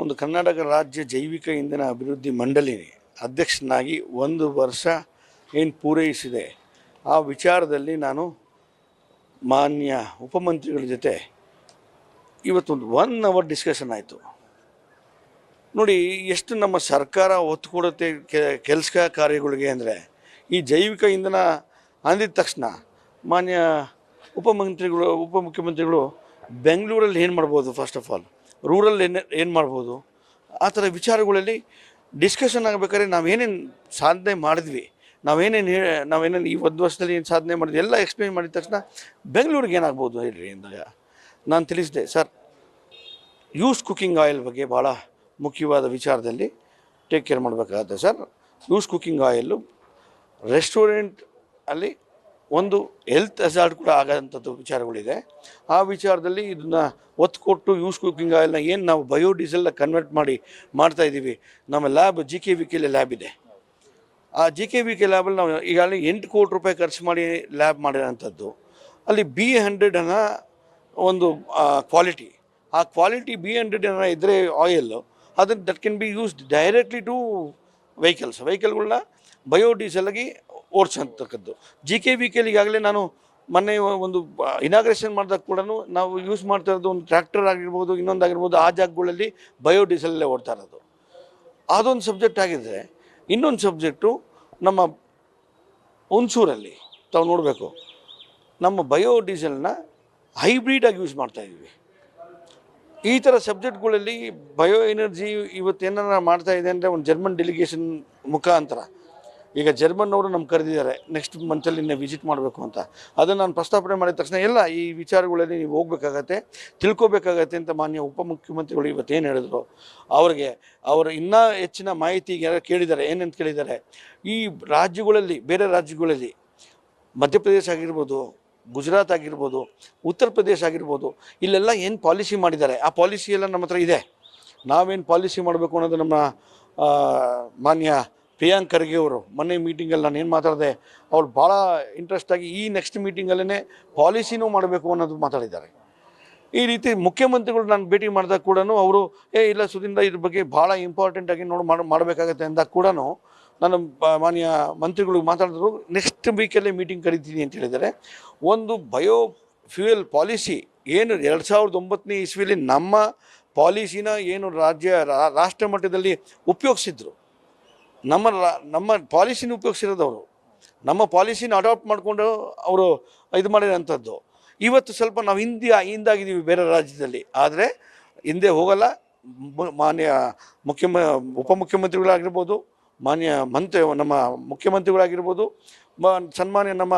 ಒಂದು ಕರ್ನಾಟಕ ರಾಜ್ಯ ಜೈವಿಕ ಇಂಧನ ಅಭಿವೃದ್ಧಿ ಮಂಡಳಿ ಅಧ್ಯಕ್ಷನಾಗಿ ಒಂದು ವರ್ಷ ಏನು ಪೂರೈಸಿದೆ. ಆ ವಿಚಾರದಲ್ಲಿ ನಾನು ಮಾನ್ಯ ಉಪಮಂತ್ರಿಗಳ ಜೊತೆ ಇವತ್ತೊಂದು ಒನ್ ಅವರ್ ಡಿಸ್ಕಷನ್ ಆಯಿತು. ನೋಡಿ, ಎಷ್ಟು ನಮ್ಮ ಸರ್ಕಾರ ಒತ್ತು ಕೊಡುತ್ತೆ ಕೆಲಸ ಕಾರ್ಯಗಳಿಗೆ ಅಂದರೆ, ಈ ಜೈವಿಕ ಇಂಧನ ಅಂದಿದ ತಕ್ಷಣ ಮಾನ್ಯ ಉಪಮಂತ್ರಿಗಳು, ಉಪಮುಖ್ಯಮಂತ್ರಿಗಳು ಬೆಂಗಳೂರಲ್ಲಿ ಏನು ಮಾಡ್ಬೋದು ಫಸ್ಟ್ ಆಫ್ ಆಲ್ ರೂರಲ್ ಏನು ಏನು ಮಾಡ್ಬೋದು? ಆ ಥರ ವಿಚಾರಗಳಲ್ಲಿ ಡಿಸ್ಕಷನ್ ಆಗಬೇಕಾದ್ರೆ ನಾವೇನೇನು ಸಾಧನೆ ಮಾಡಿದ್ವಿ ನಾವೇನೇನು ಹೇ ನಾವೇನೇನು ಈ ಒಂದು ವರ್ಷದಲ್ಲಿ ಏನು ಸಾಧನೆ ಮಾಡಿದ್ವಿ, ಎಲ್ಲ ಎಕ್ಸ್ಪ್ಲೇನ್ ಮಾಡಿದ ತಕ್ಷಣ ಬೆಂಗಳೂರಿಗೆ ಏನಾಗ್ಬೋದು ಹೇಳ್ರಿ ಅಂದಾಗ, ನಾನು ತಿಳಿಸಿದೆ, ಸರ್ ಯೂಸ್ ಕುಕ್ಕಿಂಗ್ ಆಯಿಲ್ ಬಗ್ಗೆ ಭಾಳ ಮುಖ್ಯವಾದ ವಿಚಾರದಲ್ಲಿ ಟೇಕ್ ಕೇರ್ ಮಾಡಬೇಕಾಗತ್ತೆ, sir. Use cooking oil restaurant ಅಲ್ಲಿ ಒಂದು ಹೆಲ್ತ್ ಅಸಾರ್ಟ್ ಕೂಡ ಆಗೋಂಥದ್ದು ವಿಚಾರಗಳಿದೆ. ಆ ವಿಚಾರದಲ್ಲಿ ಇದನ್ನು ಒತ್ತು ಕೊಟ್ಟು ಯೂಸ್ ಕುಕ್ಕಿಂಗ್ ಆಯಿಲ್ನ ಏನು ನಾವು ಬಯೋಡೀಸೆಲ್ನ ಕನ್ವರ್ಟ್ ಮಾಡಿ ಮಾಡ್ತಾ ಇದ್ದೀವಿ, ನಮ್ಮ lab G K V K lab ಇದೆ. ಆ ಜಿ ಕೆ ವಿ ಕೆ ಲ್ಯಾಬಲ್ಲಿ ನಾವು ಈಗಾಗಲೇ ಎಂಟು ಕೋಟಿ ರೂಪಾಯಿ ಖರ್ಚು ಮಾಡಿ ಲ್ಯಾಬ್ ಮಾಡಿರೋಂಥದ್ದು. ಅಲ್ಲಿ ಬಿ ಹಂಡ್ರೆಡ್ ಅನ್ನೋ ಒಂದು ಕ್ವಾಲಿಟಿ ಆ ಕ್ವಾಲಿಟಿ ಬಿ ಹಂಡ್ರೆಡ್ ಅನ್ನೋ ಇದ್ದರೆ ಆಯಿಲ್ ಅದನ್ನು that can be used directly to vehicles ವೆಹಿಕಲ್ಗಳನ್ನ ಬಯೋಡೀಸೆಲ್ಗೆ ಓಡಿಸೋಂತಕ್ಕದ್ದು. ಜಿ ಕೆ ವಿ ಕೆಲಿ ಈಗಾಗಲೇ ನಾನು ಮೊನ್ನೆ ಒಂದು ಇನಾಗ್ರೇಷನ್ ಮಾಡಿದಾಗ ಕೂಡ ನಾವು ಯೂಸ್ ಮಾಡ್ತಾ ಇರೋದು ಒಂದು ಟ್ರ್ಯಾಕ್ಟರ್ ಆಗಿರ್ಬೋದು ಇನ್ನೊಂದಾಗಿರ್ಬೋದು ಆ ಜಾಗಗಳಲ್ಲಿ ಬಯೋಡೀಸೆಲ್ಲೇ ಓಡ್ತಾ ಇರೋದು. ಅದೊಂದು ಸಬ್ಜೆಕ್ಟ್ ಆಗಿದ್ದರೆ ಇನ್ನೊಂದು ಸಬ್ಜೆಕ್ಟು ನಮ್ಮ ಹುಣಸೂರಲ್ಲಿ ತಾವು ನೋಡಬೇಕು. ನಮ್ಮ ಬಯೋಡೀಸೆಲ್ನ ಹೈಬ್ರಿಡಾಗಿ ಯೂಸ್ ಮಾಡ್ತಾ ಇದ್ದೀವಿ. ಈ ಥರ ಸಬ್ಜೆಕ್ಟ್ಗಳಲ್ಲಿ ಬಯೋ ಎನರ್ಜಿ ಇವತ್ತೇನಾರ ಮಾಡ್ತಾ ಇದೆ ಅಂದರೆ ಒಂದು ಜರ್ಮನ್ ಡೆಲಿಗೇಷನ್ ಮುಖಾಂತರ ಈಗ ಜರ್ಮನ್ನವರು ನಮ್ಗೆ ಕರೆದಿದ್ದಾರೆ ನೆಕ್ಸ್ಟ್ ಮಂತಲ್ಲಿ ನಿನ್ನೆ ವಿಸಿಟ್ ಮಾಡಬೇಕು ಅಂತ. ಅದನ್ನು ನಾನು ಪ್ರಸ್ತಾಪನೆ ಮಾಡಿದ ತಕ್ಷಣ, ಎಲ್ಲ ಈ ವಿಚಾರಗಳಲ್ಲಿ ನೀವು ಹೋಗ್ಬೇಕಾಗತ್ತೆ, ತಿಳ್ಕೊಬೇಕಾಗತ್ತೆ ಅಂತ ಮಾನ್ಯ ಉಪಮುಖ್ಯಮಂತ್ರಿಗಳು ಇವತ್ತೇನು ಹೇಳಿದ್ರು. ಅವ್ರಿಗೆ, ಅವರು ಇನ್ನೂ ಹೆಚ್ಚಿನ ಮಾಹಿತಿ ಯಾರು ಕೇಳಿದ್ದಾರೆ, ಏನಂತ ಕೇಳಿದ್ದಾರೆ. ಈ ರಾಜ್ಯಗಳಲ್ಲಿ, ಬೇರೆ ರಾಜ್ಯಗಳಲ್ಲಿ, ಮಧ್ಯಪ್ರದೇಶ ಆಗಿರ್ಬೋದು, ಗುಜರಾತ್ ಆಗಿರ್ಬೋದು, ಉತ್ತರ ಪ್ರದೇಶ ಆಗಿರ್ಬೋದು, ಇಲ್ಲೆಲ್ಲ ಏನು ಪಾಲಿಸಿ ಮಾಡಿದ್ದಾರೆ? ಆ ಪಾಲಿಸಿ ಎಲ್ಲ ನಮ್ಮ ಹತ್ರ ಇದೆ. ನಾವೇನು ಪಾಲಿಸಿ ಮಾಡಬೇಕು ಅನ್ನೋದು ನಮ್ಮ ಮಾನ್ಯ ಪ್ರಿಯಾಂಕ್ ಖರ್ಗೆ ಅವರು, ಮೊನ್ನೆ ಮೀಟಿಂಗಲ್ಲಿ ನಾನು ಏನು ಮಾತಾಡಿದೆ, ಅವ್ರು ಭಾಳ ಇಂಟ್ರೆಸ್ಟಾಗಿ ಈ ನೆಕ್ಸ್ಟ್ ಮೀಟಿಂಗಲ್ಲೇ ಪಾಲಿಸಿನೂ ಮಾಡಬೇಕು ಅನ್ನೋದು ಮಾತಾಡಿದ್ದಾರೆ. ಈ ರೀತಿ ಮುಖ್ಯಮಂತ್ರಿಗಳು ನಾನು ಭೇಟಿ ಮಾಡಿದಾಗ ಕೂಡ ಅವರು, ಏ, ಇಲ್ಲ ಸುದಿಂದ ಇದ್ರ ಬಗ್ಗೆ ಭಾಳ ಇಂಪಾರ್ಟೆಂಟಾಗಿ ನೋಡಿ ಮಾಡಿ, ಮಾಡಬೇಕಾಗತ್ತೆ ಅಂದಾಗ ಕೂಡ ನಾನು ಮಾನ್ಯ ಮಂತ್ರಿಗಳು ಮಾತಾಡಿದ್ರು ನೆಕ್ಸ್ಟ್ ವೀಕಲ್ಲೇ ಮೀಟಿಂಗ್ ಕರಿತೀನಿ ಅಂತ ಹೇಳಿದ್ದಾರೆ. ಒಂದು ಬಯೋ ಫ್ಯೂಯಲ್ ಪಾಲಿಸಿ ಏನು ಎರಡು ಸಾವಿರದ ಒಂಬತ್ತನೇ ಇಸ್ವಿಯಲ್ಲಿ ನಮ್ಮ ಪಾಲಿಸಿನ ಏನು ರಾಜ್ಯ ರಾಷ್ಟ್ರ ಮಟ್ಟದಲ್ಲಿ ಉಪಯೋಗಿಸಿದ್ರು. ನಮ್ಮ ನಮ್ಮ ಪಾಲಿಸಿನ ಉಪಯೋಗಿಸಿರೋದವರು. ನಮ್ಮ ಪಾಲಿಸಿನ ಅಡಾಪ್ಟ್ ಮಾಡಿಕೊಂಡು ಅವರು ಇದು ಮಾಡಿರೋಂಥದ್ದು. ಇವತ್ತು ಸ್ವಲ್ಪ ನಾವು ಹಿಂದಿ ಹಿಂದಾಗಿದ್ದೀವಿ ಬೇರೆ ರಾಜ್ಯದಲ್ಲಿ. ಆದರೆ ಹಿಂದೆ ಹೋಗಲ್ಲ. ಮಾನ್ಯ ಮುಖ್ಯಮ, ಉಪಮುಖ್ಯಮಂತ್ರಿಗಳಾಗಿರ್ಬೋದು, ಮಾನ್ಯ ಮಂತ್ರಿ, ನಮ್ಮ ಮುಖ್ಯಮಂತ್ರಿಗಳಾಗಿರ್ಬೋದು, ಮ, ಸನ್ಮಾನ್ಯ ನಮ್ಮ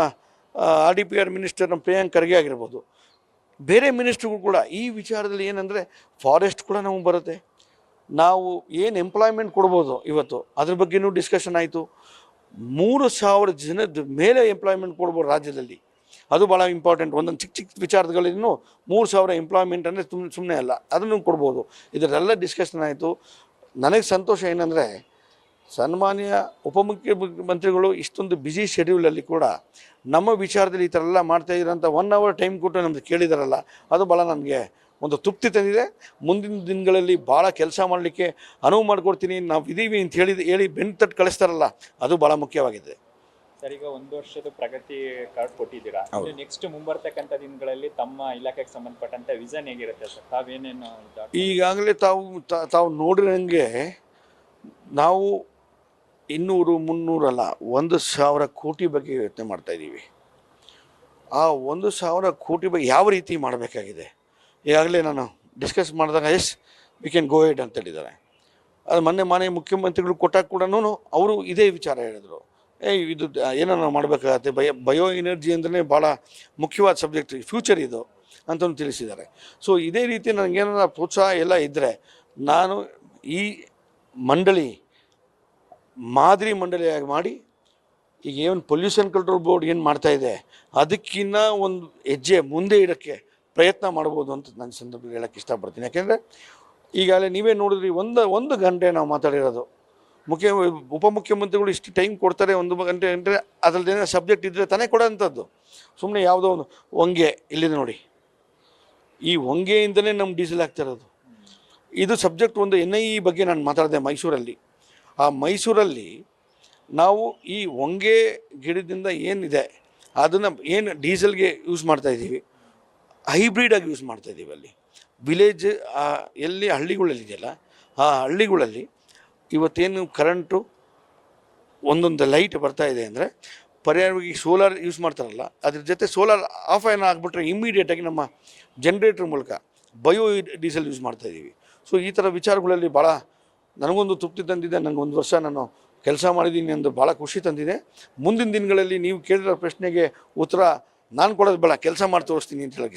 R D P R minister ನಮ್ಮ ಪ್ರಿಯಾಂಕ್ ಖರ್ಗೆ ಆಗಿರ್ಬೋದು. ಬೇರೆ ಮಿನಿಸ್ಟ್ರುಗಳು ಕೂಡ ಈ ವಿಚಾರದಲ್ಲಿ ಏನಂದರೆ ಫಾರೆಸ್ಟ್ ಕೂಡ ನಮಗೆ ಬರುತ್ತೆ. ನಾವು ಏನು ಎಂಪ್ಲಾಯ್ಮೆಂಟ್ ಕೊಡ್ಬೋದು ಇವತ್ತು? ಅದ್ರ ಬಗ್ಗೆನೂ ಡಿಸ್ಕಷನ್ ಆಯಿತು. ಮೂರು ಸಾವಿರ ಜನದ ಮೇಲೆ ಎಂಪ್ಲಾಯ್ಮೆಂಟ್ ಕೊಡ್ಬೋದು ರಾಜ್ಯದಲ್ಲಿ. ಅದು ಭಾಳ ಇಂಪಾರ್ಟೆಂಟ್ ಒಂದೊಂದು ಚಿಕ್ಕ ಚಿಕ್ಕ ವಿಚಾರಗಳಿನ್ನೂ ಮೂರು ಸಾವಿರ ಎಂಪ್ಲಾಯ್ಮೆಂಟ್ ಅಂದರೆ ತುಂಬ ಸುಮ್ಮನೆ ಅಲ್ಲ. ಅದನ್ನು ಕೊಡ್ಬೋದು. ಇದರೆಲ್ಲ ಡಿಸ್ಕಷನ್ ಆಯಿತು. ನನಗೆ ಸಂತೋಷ ಏನಂದರೆ, ಸನ್ಮಾನ್ಯ ಉಪಮುಖ್ಯಮಂತ್ರಿಗಳು ಇಷ್ಟೊಂದು ಬ್ಯುಸಿ ಶೆಡ್ಯೂಲಲ್ಲಿ ಕೂಡ ನಮ್ಮ ವಿಚಾರದಲ್ಲಿ ಈ ಥರ ಎಲ್ಲ ಮಾಡ್ತಾ ಇದ್ದೀರಂತ ಒನ್ ಅವರ್ ಟೈಮ್ ಕೊಟ್ಟು ನಮ್ದು ಕೇಳಿದಾರಲ್ಲ, ಅದು ಭಾಳ ನನಗೆ ಒಂದು ತೃಪ್ತಿ ತಂದಿದೆ. ಮುಂದಿನ ದಿನಗಳಲ್ಲಿ ಭಾಳ ಕೆಲಸ ಮಾಡಲಿಕ್ಕೆ ಅನುವು ಮಾಡಿಕೊಡ್ತೀನಿ. ನಾವು ಇದೀವಿ ಅಂತ ಹೇಳಿದ ಹೇಳಿ ಬೆನ್ನು ತಟ್ಟು ಕಳಿಸ್ತಾರಲ್ಲ ಅದು ಭಾಳ ಮುಖ್ಯವಾಗಿದೆ. ಸರ್ ಈಗ ಒಂದು ವರ್ಷದ ಪ್ರಗತಿ ಕಾರ್ಡ್ ಕೊಟ್ಟಿದ್ದೀರಾ? ನೆಕ್ಸ್ಟ್ ಮುಂಬರ್ತಕ್ಕಂಥ ದಿನಗಳಲ್ಲಿ ತಮ್ಮ ಇಲಾಖೆಗೆ ಸಂಬಂಧಪಟ್ಟಂತ ವಿಷನ್ ಹೇಗಿರುತ್ತೆ ಸರ್? ತಾವೇನೇನು ಈಗಾಗಲೇ ತಾವು ತಾವು ನೋಡಿರಂಗೆ ನಾವು ಇನ್ನೂರು ಮುನ್ನೂರಲ್ಲ ಒಂದು ಸಾವಿರ ಕೋಟಿ ಬಗ್ಗೆ ಯೋಚನೆ ಮಾಡ್ತಾ ಇದ್ದೀವಿ. ಆ ಒಂದು ಸಾವಿರ ಕೋಟಿ ಬಗ್ಗೆ ಯಾವ ರೀತಿ ಮಾಡಬೇಕಾಗಿದೆ? ಈಗಾಗಲೇ ನಾನು ಡಿಸ್ಕಸ್ ಮಾಡಿದಾಗ yes we can go head ಅಂತ ಹೇಳಿದ್ದಾರೆ. ಅದು ಮೊನ್ನೆ ಮಾನ್ಯ ಮುಖ್ಯಮಂತ್ರಿಗಳು ಕೊಟ್ಟಾಗ ಕೂಡ ಅವರು ಇದೇ ವಿಚಾರ ಹೇಳಿದರು. ಏ, ಇದು ಏನೋ ಮಾಡಬೇಕಾಗತ್ತೆ? ಬಯ, ಬಯೋ ಎನರ್ಜಿ ಅಂದ್ರೆ ಭಾಳ ಮುಖ್ಯವಾದ ಸಬ್ಜೆಕ್ಟ್ ಫ್ಯೂಚರ್ ಇದು ಅಂತಲೂ ತಿಳಿಸಿದ್ದಾರೆ. ಸೊ ಇದೇ ರೀತಿ ನನಗೇನಾರ ಪ್ರೋತ್ಸಾಹ ಎಲ್ಲ ಇದ್ದರೆ ನಾನು ಈ ಮಂಡಳಿ, ಮಾದರಿ ಮಂಡಳಿಯಾಗಿ ಮಾಡಿ, ಈಗ ಏನು ಪೊಲ್ಯೂಷನ್ ಕಂಟ್ರೋಲ್ ಬೋರ್ಡ್ ಏನು ಮಾಡ್ತಾ ಇದೆ ಅದಕ್ಕಿಂತ ಒಂದು ಹೆಜ್ಜೆ ಮುಂದೆ ಇಡೋಕ್ಕೆ ಪ್ರಯತ್ನ ಮಾಡ್ಬೋದು ಅಂತ ನನ್ನ ಸಂದರ್ಭದಲ್ಲಿ ಹೇಳಕ್ಕೆ ಇಷ್ಟಪಡ್ತೀನಿ. ಯಾಕೆಂದರೆ ಈಗಾಗಲೇ ನೀವೇ ನೋಡಿದ್ರಿ, ಒಂದು ಒಂದು ಗಂಟೆ ನಾವು ಮಾತಾಡಿರೋದು. ಮುಖ್ಯ, ಉಪಮುಖ್ಯಮಂತ್ರಿಗಳು ಇಷ್ಟು ಟೈಮ್ ಕೊಡ್ತಾರೆ, ಒಂದು ಗಂಟೆ ಗಂಟೆ ಅದರಲ್ಲಿ ಏನೋ ಸಬ್ಜೆಕ್ಟ್ ಇದ್ದರೆ ತಾನೇ ಕೊಡೋಂಥದ್ದು. ಸುಮ್ಮನೆ ಯಾವುದೋ ಒಂದು ಹೊಂಗೆ, ಇಲ್ಲಿದೆ ನೋಡಿ. ಈ ಹೊಂಗೆಯಿಂದಲೇ ನಮ್ಮ ಡೀಸೆಲ್ ಆಗ್ತಾ ಇರೋದು ಇದು ಸಬ್ಜೆಕ್ಟ್ ಒಂದು ಎನ್ ಐ ಇ ಬಗ್ಗೆ ನಾನು ಮಾತಾಡಿದೆ ಮೈಸೂರಲ್ಲಿ. ಆ ಮೈಸೂರಲ್ಲಿ ನಾವು ಈ ಹೊಂಗೆ ಗಿಡದಿಂದ ಏನಿದೆ, ಅದನ್ನು ಏನು ಡೀಸೆಲ್ಗೆ ಯೂಸ್ ಮಾಡ್ತಾ ಇದ್ದೀವಿ ಹೈಬ್ರಿಡಾಗಿ ಯೂಸ್ ಮಾಡ್ತಾ ಇದ್ದೀವಿ ಅಲ್ಲಿ. ವಿಲೇಜ್ ಎಲ್ಲಿ ಹಳ್ಳಿಗಳಲ್ಲಿದೆಯಲ್ಲ, ಆ ಹಳ್ಳಿಗಳಲ್ಲಿ ಇವತ್ತೇನು ಕರೆಂಟು ಒಂದೊಂದು ಲೈಟ್ ಬರ್ತಾ ಇದೆ ಅಂದರೆ ಪರ್ಯಾಯವಾಗಿ ಸೋಲಾರ್ ಯೂಸ್ ಮಾಡ್ತಾರಲ್ಲ, ಅದ್ರ ಜೊತೆ ಸೋಲಾರ್ ಆಫ್ ಆನ್ ಆಗಿಬಿಟ್ರೆ ಇಮ್ಮಿಡಿಯೇಟಾಗಿ ನಮ್ಮ ಜನ್ರೇಟ್ರ್ ಮೂಲಕ ಬಯೋ ಡೀಸೆಲ್ ಯೂಸ್ ಮಾಡ್ತಾ ಇದ್ದೀವಿ. ಸೊ ಈ ಥರ ವಿಚಾರಗಳಲ್ಲಿ ಭಾಳ ನನಗೊಂದು ತೃಪ್ತಿ ತಂದಿದೆ ನನಗೆ ಒಂದು ವರ್ಷ ನಾನು ಕೆಲಸ ಮಾಡಿದ್ದೀನಿ ಎಂದು ಭಾಳ ಖುಷಿ ತಂದಿದೆ. ಮುಂದಿನ ದಿನಗಳಲ್ಲಿ ನೀವು ಕೇಳಿರೋ ಪ್ರಶ್ನೆಗೆ ಉತ್ತರ ನಾನು ಕೊಡೋದು ಬೇಡ, ಕೆಲಸ ಮಾಡಿ ತೋರಿಸ್ತೀನಿ ಅಂತ ಹೇಳಕ್ಕೆ